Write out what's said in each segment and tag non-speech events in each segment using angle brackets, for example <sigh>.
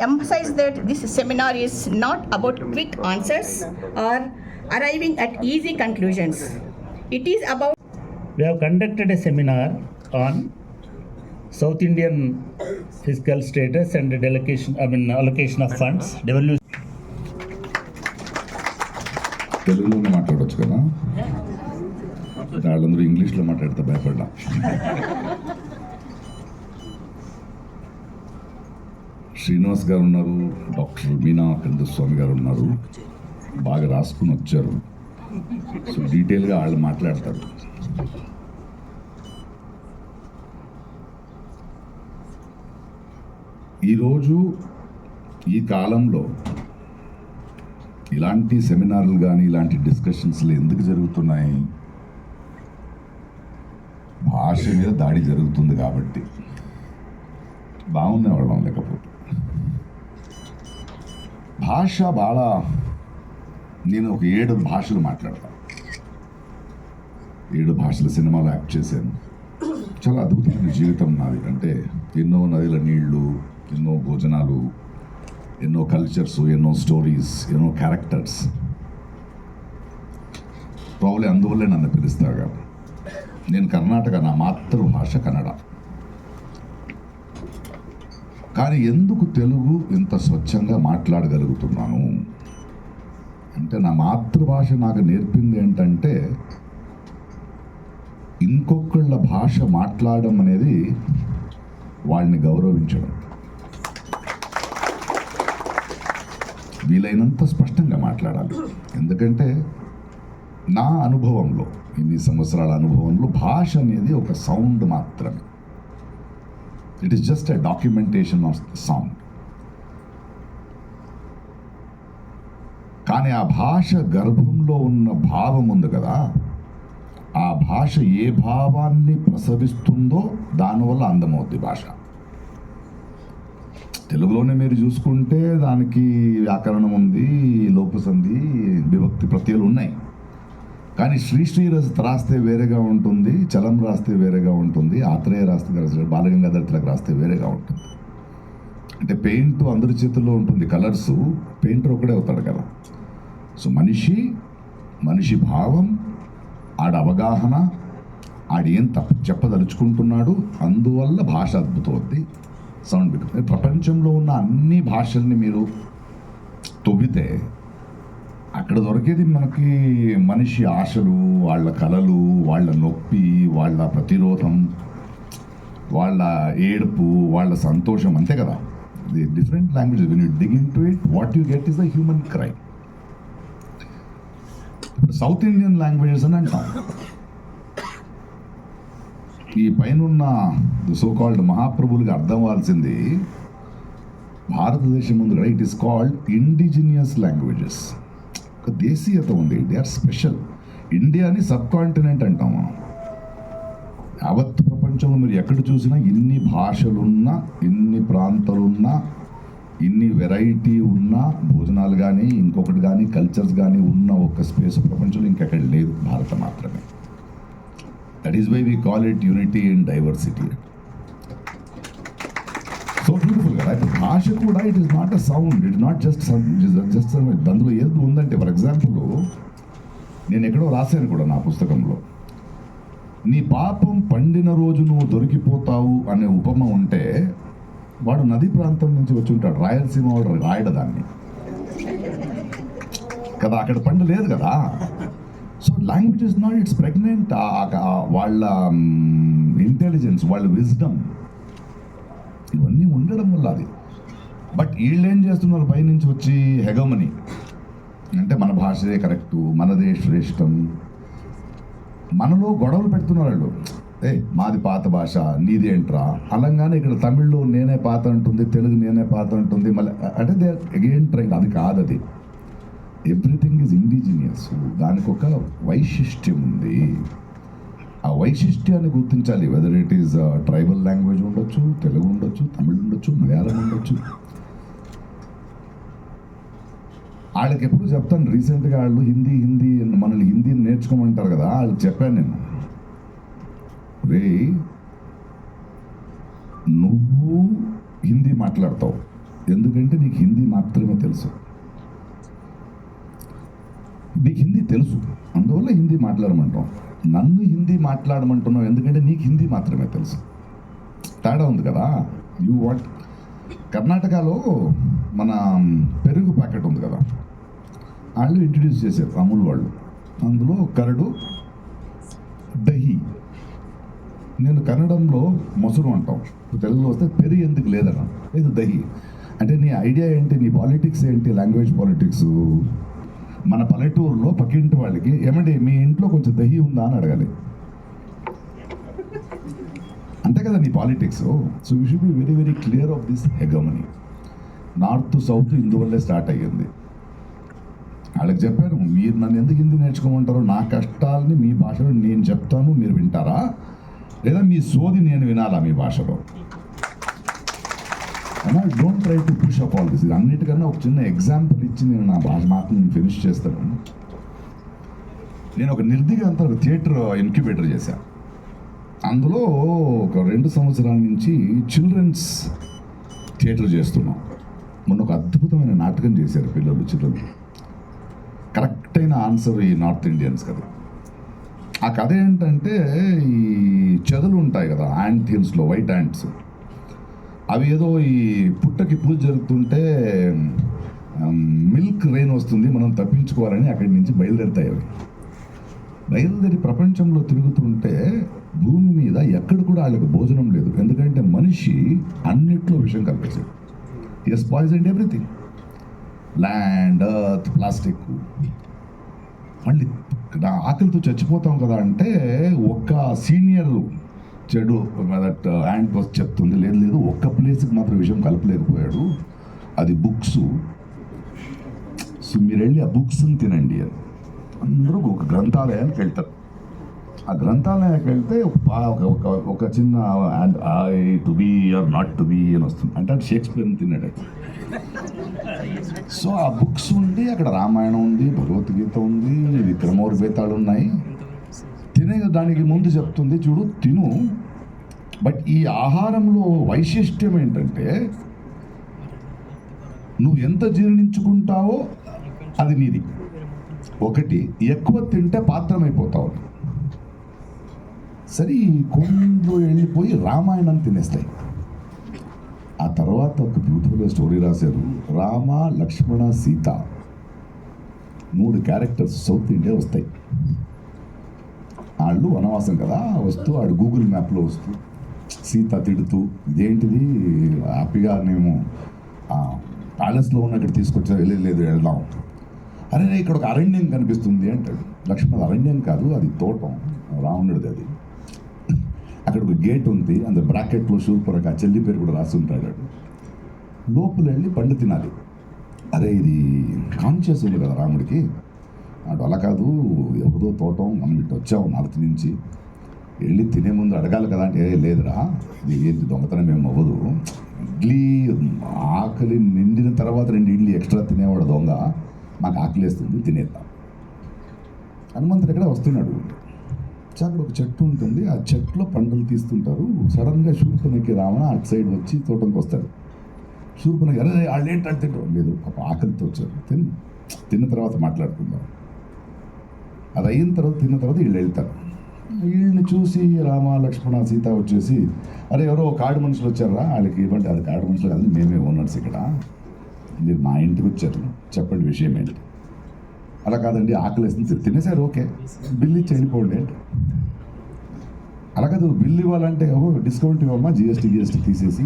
emphasize that this seminar is not about quick answers or arriving at easy conclusions. It is about We have conducted a seminar on South Indian fiscal status and delegation, I mean allocation of funds, devolution. తెలుగులోనే మాట్లాడవచ్చు కదా వాళ్ళందరూ ఇంగ్లీష్లో మాట్లాడితే భయపడ్డా శ్రీనివాస్ గారు ఉన్నారు doctor Meena Kandaswamy గారు ఉన్నారు. బాగా రాసుకుని వచ్చారు. సో డీటెయిల్గా వాళ్ళు మాట్లాడతారు. ఈరోజు ఈ కాలంలో ఇలాంటి సెమినార్లు కానీ ఇలాంటి డిస్కషన్స్లు ఎందుకు జరుగుతున్నాయి? భాష మీద దాడి జరుగుతుంది కాబట్టి. బాగుంది అవడం లేకపోతే. భాష బాగా నేను ఒక ఏడు భాషలు మాట్లాడతాను ఏడు భాషల సినిమాలు యాక్ట్ చేశాను. చాలా అద్భుతమైన జీవితం నాది. అంటే ఎన్నో నదుల నీళ్ళు ఎన్నో భోజనాలు ఎన్నో కల్చర్స్ ఎన్నో స్టోరీస్ ఎన్నో క్యారెక్టర్స్ ప్రాబ్లీ అందువల్లే నన్ను పిలుస్తాగా. నేను కర్ణాటక నా మాతృభాష కన్నడ. కానీ ఎందుకు తెలుగు ఇంత స్వచ్ఛంగా మాట్లాడగలుగుతున్నాను అంటే నా మాతృభాష నాకు నేర్పింది ఏంటంటే ఇంకొకళ్ళ భాష మాట్లాడడం అనేది వాళ్ళని గౌరవించడం. వీలైనంత స్పష్టంగా మాట్లాడాలి. ఎందుకంటే నా అనుభవంలో ఇన్ని సంవత్సరాల అనుభవంలో భాష అనేది ఒక సౌండ్ మాత్రమే. It is just a documentation of sound కానీ ఆ భాష గర్భంలో ఉన్న భావం ఉంది కదా. ఆ భాష ఏ భావాన్ని ప్రసవిస్తుందో దానివల్ల అందమవుద్ది భాష. తెలుగులోనే మీరు చూసుకుంటే దానికి వ్యాకరణం ఉంది లోపసంధి విభక్తి ప్రత్యయాలు ఉన్నాయి. కానీ శ్రీ శ్రీ రాస్తే వేరేగా ఉంటుంది చలం రాస్తే వేరేగా ఉంటుంది ఆత్రేయ రాస్తే వేరే- బాలగంగాధర తిలక్ రాస్తే వేరేగా ఉంటుంది. అంటే పెయింట్ అందరి చేతుల్లో ఉంటుంది కలర్స్ పెయింటర్ ఒకడే అవుతాడు కదా. సో మనిషి మనిషి భావం ఆడ అవగాహన ఆడేం తప్ప చెప్పదలుచుకుంటున్నాడు అందువల్ల భాష అద్భుతమవుద్ది. సౌండ్ బికమ్ ప్రపంచంలో ఉన్న అన్ని భాషల్ని మీరు తొవ్వితే అక్కడ దొరికేది మనకి మనిషి ఆశలు వాళ్ళ కళలు వాళ్ళ నొప్పి వాళ్ళ ప్రతిరోధం వాళ్ళ ఏడుపు వాళ్ళ సంతోషం అంతే కదా? The different language when you dig into it what you get is the human cry ఇప్పుడు సౌత్ ఇండియన్ లాంగ్వేజెస్ అని అంటాం. ఈ పైన సో కాల్డ్ మహాప్రభులకు అర్థం అవ్వాల్సింది భారతదేశం ముందు it is called indigenous languages ఒక దేశీయత ఉంది. దే ఆర్ స్పెషల్ ఇండియాని సబ్ కాంటినెంట్ అంటాం మనం. యావత్ ప్రపంచంలో మీరు ఎక్కడ చూసినా ఇన్ని భాషలున్నా ఇన్ని ప్రాంతాలున్నా ఇన్ని వెరైటీ ఉన్న భోజనాలు కానీ ఇంకొకటి కానీ కల్చర్స్ కానీ ఉన్న ఒక స్పేస్ ప్రపంచంలో ఇంకెక్కడ లేదు. భారత మాత్రమే. That is why we call it unity and diversity so అది భాష కూడా it is not a sound it not just just అందులో ఏది ఉందంటే ఫర్ ఎగ్జాంపుల్ నేను ఎక్కడో రాశాను కూడా నా పుస్తకంలో. నీ పాపం పండిన రోజు నువ్వు దొరికిపోతావు అనే ఉపమ ఉంటే వాడు నది ప్రాంతం నుంచి వచ్చి ఉంటాడు. రాయలసీమ వాడు రాయడు దాన్ని. కదా అక్కడ పండు లేదు కదా? So language is not it's pregnant వాళ్ళ ఇంటెలిజెన్స్ వాళ్ళ విజ్డమ్ ఇవన్నీ ఉండడం వల్ల అది. బట్ వీళ్ళు ఏం చేస్తున్నారు? పైనుంచి వచ్చి హెగమని. అంటే మన భాషదే కరెక్టు మనదే శ్రేష్టం. మనలో గొడవలు పెడుతున్నారు వాళ్ళు. ఏ మాది పాత భాష నీది ఏంట్రా? అలంగానే ఇక్కడ తమిళ్ళో నేనే పాత అంటుంది తెలుగు నేనే పాత అంటుంది మళ్ళీ అంటే దే అగైన్ ట్రైంగ్ అది కాదు అది. ఎవ్రీథింగ్ ఈజ్ ఇండిజినియస్ దానికి ఒక వైశిష్ట్యం ఉంది. ఆ వైశిష్ట్యాన్ని గుర్తించాలి. Whether it is tribal language ఉండొచ్చు తెలుగు ఉండొచ్చు తమిళ్ ఉండొచ్చు మలయాళం ఉండొచ్చు. వాళ్ళకి ఎప్పుడు చెప్తాను రీసెంట్గా వాళ్ళు హిందీ హిందీ మనల్ని హిందీ నేర్చుకోమంటారు కదా వాళ్ళు చెప్పాను నేను. రే నువ్వు హిందీ మాట్లాడతావు. ఎందుకంటే నీకు హిందీ మాత్రమే తెలుసు. నీకు హిందీ తెలుసు. అందువల్ల హిందీ మాట్లాడమంటాం. నన్ను హిందీ మాట్లాడమంటున్నావు ఎందుకంటే నీకు హిందీ మాత్రమే తెలుసు. తేడా ఉంది కదా? యూ వాట్ కర్ణాటకలో మన పెరుగు ప్యాకెట్ ఉంది కదా? వాళ్ళు ఇంట్రడ్యూస్ చేశారు అమూల్ వాళ్ళు. అందులో కరడు దహి. నేను కన్నడంలో మొసరు అంటాం. తెలుగులో వస్తే పెరి ఎందుకు లేదన్నా? లేదు దహి. అంటే నీ ఐడియా ఏంటి? నీ పాలిటిక్స్ ఏంటి? లాంగ్వేజ్ పాలిటిక్స్ మన పల్లెటూరులో పక్కింటి వాళ్ళకి ఏమంటే మీ ఇంట్లో కొంచెం దహి ఉందా? అని అడగాలి. అంతే కదా నీ politics? So you should be very very clear of this hegemony north south ఇందువల్లే start అయ్యింది. వాళ్ళకి చెప్పాను మీరు నన్ను ఎందుకు హిందీ నేర్చుకోమంటారు? నా కష్టాలని మీ భాషలో నేను చెప్తాను మీరు వింటారా? లేదా మీ సోది నేను వినాలా మీ భాషలో? Don't try to push up all this ఇది అన్నిటికన్నా ఒక చిన్న ఎగ్జాంపుల్ ఇచ్చి నేను నా భాష మాత్రం నేను ఫినిష్ చేస్తాను. నేను ఒక నిర్దిగంత థియేటర్ ఇన్క్యుబేటర్ చేశాను అందులో ఒక రెండు సంవత్సరాల నుంచి చిల్డ్రన్స్ థియేటర్ చేస్తున్నాం. మొన్న ఒక అద్భుతమైన నాటకం చేశారు పిల్లలు చిల్డ్రన్ కరెక్ట్ అయిన ఆన్సర్ ఈ నార్త్ ఇండియన్స్ కదా. ఆ కథ ఏంటంటే ఈ చెదలు ఉంటాయి కదా యాంట్ హిల్స్లో వైట్ యాంట్స్ అవి ఏదో ఈ పుట్టకి పూజ జరుగుతుంటే మిల్క్ రెయిన్ వస్తుంది మనం తప్పించుకోవాలని అక్కడి నుంచి బయలుదేరుతాయి అవి. బయలుదేరి ప్రపంచంలో తిరుగుతుంటే భూమి మీద ఎక్కడ కూడా వాళ్ళకి భోజనం లేదు. ఎందుకంటే మనిషి అన్నిట్లో విషయం కల్పేశాడు yes poison everything land earth plastic మళ్ళీ ఆకలితో చచ్చిపోతాం కదా అంటే ఒక్క సీనియర్ చెడు దట్ యాండ్ వచ్చి చెప్తుంది లేదు లేదు ఒక్క ప్లేస్కి మాత్రం విషయం కలపలేకపోయాడు. అది బుక్స్. సో మీరు వెళ్ళి ఆ బుక్స్ని తినండి అని. అందరూ ఒక గ్రంథాలయానికి వెళ్తారు. ఆ గ్రంథాలయానికి వెళ్తే ఒక ఒక ఒక ఒక చిన్న I to be or not to be అని వస్తుంది. అంటే అది షేక్స్పియర్ని తిన్నాడు సో ఆ బుక్స్ ఉండి అక్కడ రామాయణం ఉంది భగవద్గీత ఉంది విక్రమోర్వేతాలు ఉన్నాయి. తినే దానికి ముందు చెప్తుంది చూడు తిను. బట్ ఈ ఆహారంలో వైశిష్ట్యం ఏంటంటే నువ్వు ఎంత జీర్ణించుకుంటావో అది నీది. ఒకటి ఎక్కువ తింటే పాత్రమైపోతావు. సరే ఈ కొండ్లు వెళ్ళిపోయి రామాయణం తినేస్తాయి. ఆ తర్వాత ఒక బ్యూటిఫుల్ స్టోరీ రాశారు. రామ లక్ష్మణ సీత. మూడు క్యారెక్టర్స్ సౌత్ ఇండియా వస్తాయి. వాళ్ళు వనవాసం కదా వస్తూ వాడు గూగుల్ మ్యాప్లో వస్తూ సీత తిడుతూ ఇదేంటిది? హ్యాపీగా మేము ప్యాలెస్లో ఉన్న ఇక్కడ తీసుకొచ్చా వెళ్ళలేదు వెళ్దాం. అరే ఇక్కడ ఒక అరణ్యం కనిపిస్తుంది అంటాడు. లక్ష్మణ్ అరణ్యం కాదు అది తోటం రావణుడిది అది. అక్కడ ఒక గేట్ ఉంది అంత బ్రాకెట్లో శూర్పరక ఆ చెల్లి పేరు కూడా రాసి ఉంటాడు లోపల వెళ్ళి పండు తినాలి. అరే ఇది కాన్షియస్ ఉంది కదా రాముడికి. అటు అలా కాదు ఎవరిదో తోటం మనం ఇటు వచ్చాము నార్త్ నుంచి. వెళ్ళి తినే ముందు అడగాలి కదా అంటే లేదురా ఇది ఏంటి దొంగతనం ఏం అవ్వదు. ఇడ్లీ ఆకలి నిండిన తర్వాత రెండు ఇడ్లీ ఎక్స్ట్రా తినేవాడు దొంగ. మాకు ఆకలి వేస్తుంది తినేద్దాం. హనుమంతుడు ఎక్కడ వస్తున్నాడు. అక్కడ ఒక చెట్టు ఉంటుంది ఆ చెట్టులో పంటలు తీస్తుంటారు. సడన్గా శూర్పణకి రావణ అటు సైడ్ వచ్చి తోటంకి వస్తాడు. శూర్పనకి అరే వాళ్ళు ఏంటంటే తింటారు? లేదు పాప ఆకలితో వచ్చారు. తిని తిన్న తర్వాత మాట్లాడుకుందాం. అది అయిన తర్వాత తిన్న తర్వాత వీళ్ళు వెళ్తారు. వీళ్ళని చూసి రామ లక్ష్మణ సీత వచ్చేసి అరే ఎవరో కాడు మనుషులు వచ్చారా వాళ్ళకి ఇవ్వండి. అది కాడు మనుషులు కాదు మేమే ఓనర్స్ ఇక్కడ. మీరు మా ఇంటికి వచ్చారు. చెప్పండి విషయం ఏంటి? అలా కాదండి ఆకలి వేస్తుంది తినేసారు ఓకే. బిల్ ఇచ్చి వెళ్ళిపోండి. అలా కాదు బిల్ ఇవ్వాలంటే ఓ డిస్కౌంట్ ఇవ్వమ్మా జిఎస్టీ జిఎస్టీ తీసేసి.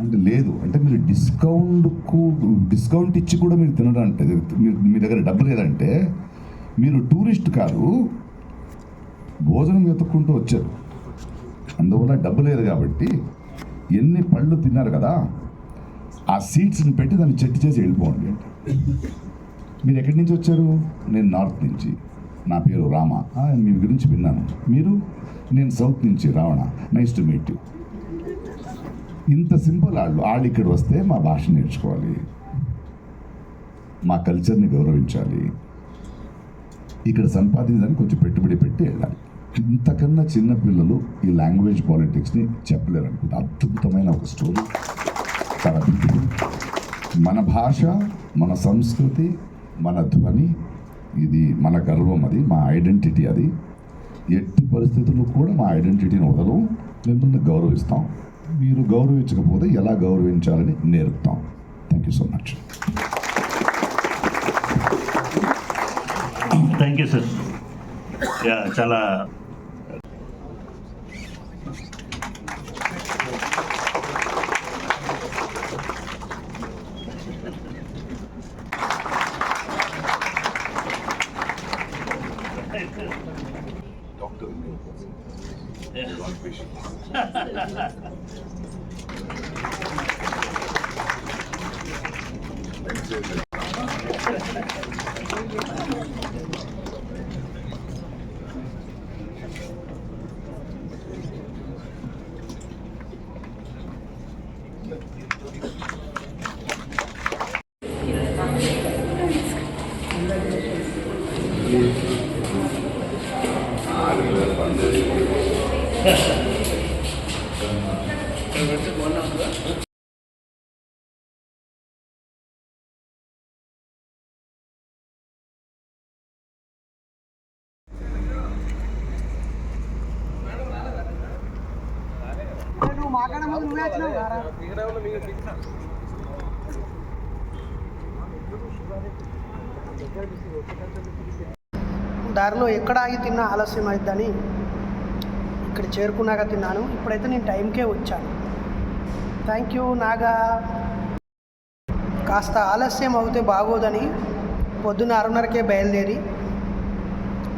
అంటే లేదు అంటే మీరు డిస్కౌంట్కు డిస్కౌంట్ ఇచ్చి కూడా మీరు తినడం అంటే మీరు మీ దగ్గర డబ్బు లేదంటే మీరు టూరిస్ట్ కాదు భోజనం వెతుక్కుంటూ వచ్చారు. అందువల్ల డబ్బు లేదు కాబట్టి ఎన్ని పళ్ళు తిన్నారు కదా ఆ సీట్స్ని పెట్టి దాన్ని చెట్టు చేసి వెళ్ళిపోండి అంటే. మీరు ఎక్కడి నుంచి వచ్చారు? నేను నార్త్ నుంచి. నా పేరు రామ. మీ గురించి విన్నాను. మీరు? నేను సౌత్ నుంచి Ravana. Nice to meet you ఇంత సింపుల్ వాళ్ళు వాళ్ళు ఇక్కడ వస్తే మా భాష నేర్చుకోవాలి. మా కల్చర్ని గౌరవించాలి. ఇక్కడ సంపాదించడానికి కొంచెం పెట్టుబడి పెట్టి వెళ్ళాలి. ఇంతకన్నా చిన్న పిల్లలు ఈ లాంగ్వేజ్ పాలిటిక్స్ని చెప్పలేరు అనుకుంటా అద్భుతమైన ఒక స్టోరీ. చాలా మన భాష మన సంస్కృతి మన ధ్వని ఇది మన గర్వం అది మా ఐడెంటిటీ అది. ఎట్టి పరిస్థితుల్లో కూడా మా ఐడెంటిటీని వదలం మిమ్మల్ని గౌరవిస్తాం. మీరు గౌరవించకపోతే ఎలా గౌరవించాలని నేర్పుతాం. Thank you so much thank you sir చాలా చాలా నువ్వు <laughs> మాకన్నా ముందు నువ్వే వచ్చినావు కదా దారిలో ఎక్కడ ఆగి తిన్నా ఆలస్యం అవుతుందని ఇక్కడ చేరుకున్నాక తిన్నాను. ఇప్పుడైతే నేను టైంకే వచ్చాను. Thank you Naga. కాస్త ఆలస్యం అవుతే బాగోదని పొద్దున్న ఆరున్నరకే బయలుదేరి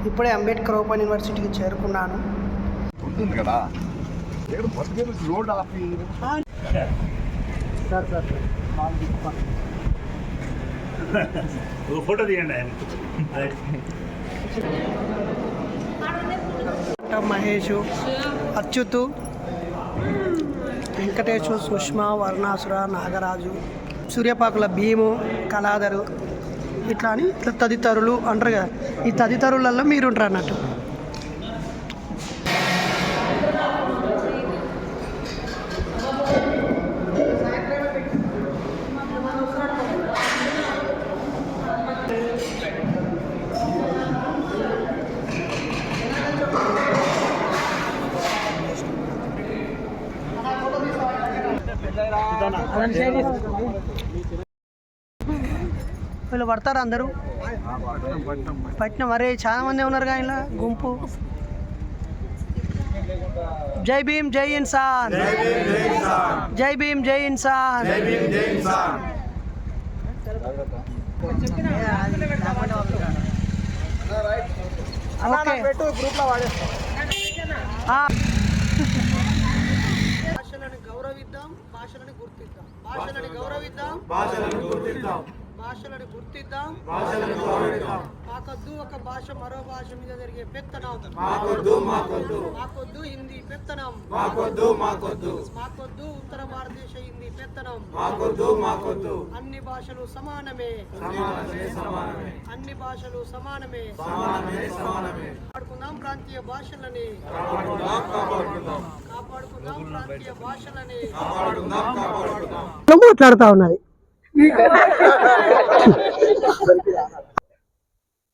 ఇప్పుడే అంబేద్కర్ ఓపెన్ యూనివర్సిటీకి చేరుకున్నాను. ఉంటుంది కదా. రోడ్ ఆపి. సార్ సార్ ఫోటో తీయండి ఆయన. మహేష్ అచ్యుత్ వెంకటేష్ సుష్మా వర్ణాసుర నాగరాజు సూర్యపాకుల భీము కళాధరు ఇట్లా అని ఇట్లా తదితరులు అంటారు కదా. ఈ తదితరులలో మీరు ఉంటారు అన్నట్టు వీళ్ళు పడతారు అందరూ? పట్టిన మరే చాలా మంది ఉన్నారు కానీ ఇలా గుంపు. జై భీమ్ జై ఇన్సాన్. జై భీమ్ జై ఇన్సాన్. ఓకే ఆ. భాషలను గౌరవిద్దాం భాషలను గుర్తిద్దాం భాషలను గౌరవిద్దాం. భాషలను గుర్తిద్దాం. భాషలను గుర్తిద్దాం. మాకొద్దు ఒక భాష మరో భాష మీద జరిగే పెత్తనం. మాకొద్దు మాకొద్దు. మాకొద్దు హిందీ పెత్తనం. మాకొద్దు మాకొద్దు. మాకొద్దు ఉత్తర భారతదేశ హిందీ పెత్తనం. మాకొద్దు మాకొద్దు. అన్ని భాషలు సమానమే. సమానమే సమానమే. అన్ని భాషలు సమానమే. సమానమే సమానమే. కాపాడుకుందాం ప్రాంతీయ భాషలని. కాపాడుకుందాం ప్రాంతీయ భాషలని. మాట్లాడుతా ఉన్నది.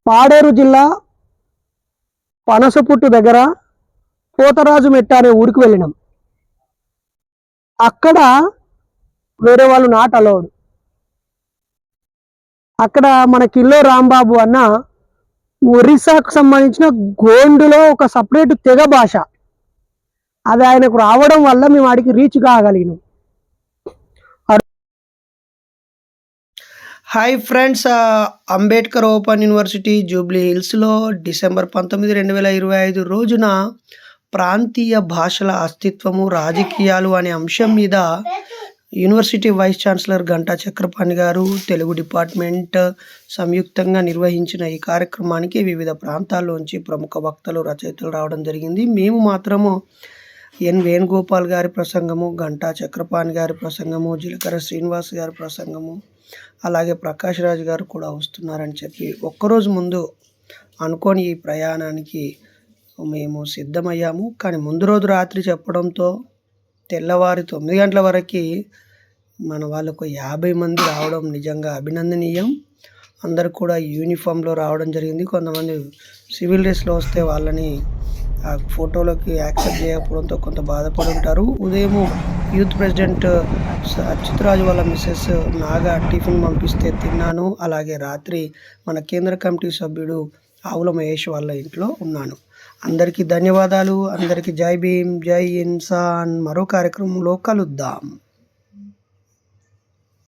పాడేరు జిల్లా పనసపుట్టు దగ్గర పోతరాజు మెట్ట అనే ఊరికి వెళ్ళినాం. అక్కడ వేరే వాళ్ళు నాట్ అలౌడ్ అక్కడ మన కిల్లో రాంబాబు అన్న ఒరిస్సాకు సంబంధించిన గోండులో ఒక సపరేట్ తెగ భాష. అది ఆయనకు రావడం వల్ల మేము ఆడికి reach కాగలిగినాం. Hi friends Ambedkar open university Jubilee హిల్స్లో డిసెంబర్ పంతొమ్మిది రెండు వేల ఇరవై ఐదు రోజున ప్రాంతీయ భాషల అస్తిత్వము రాజకీయాలు అనే అంశం మీద university vice chancellor Ganta Chakrapani గారు తెలుగు డిపార్ట్మెంట్ సంయుక్తంగా నిర్వహించిన ఈ కార్యక్రమానికి వివిధ ప్రాంతాల్లోంచి ప్రముఖ వక్తలు రచయితలు రావడం జరిగింది. మేము మాత్రము ఎన్ వేణుగోపాల్ గారి ప్రసంగము గంటా చక్రపాణి గారి ప్రసంగము జీలకర్ర శ్రీనివాస్ గారి ప్రసంగము అలాగే ప్రకాష్ రాజ్ గారు కూడా వస్తున్నారని చెప్పి ఒక్కరోజు ముందు అనుకోని ఈ ప్రయాణానికి మేము సిద్ధమయ్యాము. కానీ ముందు రోజు రాత్రి చెప్పడంతో తెల్లవారి తొమ్మిది గంటల వరకు మన వాళ్ళకు యాభై మంది రావడం నిజంగా అభినందనీయం. అందరు కూడా యూనిఫామ్లో రావడం జరిగింది. కొంతమంది సివిల్ డ్రెస్లో వస్తే వాళ్ళని ఆ ఫోటోలోకి యాక్సెప్ట్ చేయకపోవడంతో కొంత బాధపడి ఉంటారు. ఉదయం యూత్ ప్రెసిడెంట్ అచ్యుతరాజు వాళ్ళ మిస్సెస్ నాగా టిఫిన్ పంపిస్తే తిన్నాను. అలాగే రాత్రి మన కేంద్ర కమిటీ సభ్యుడు ఆవుల మహేష్ వాళ్ళ ఇంట్లో ఉన్నాను. అందరికీ ధన్యవాదాలు. అందరికీ జై భీమ్ జై ఇన్సాన్. మరో కార్యక్రమంలో కలుద్దాం.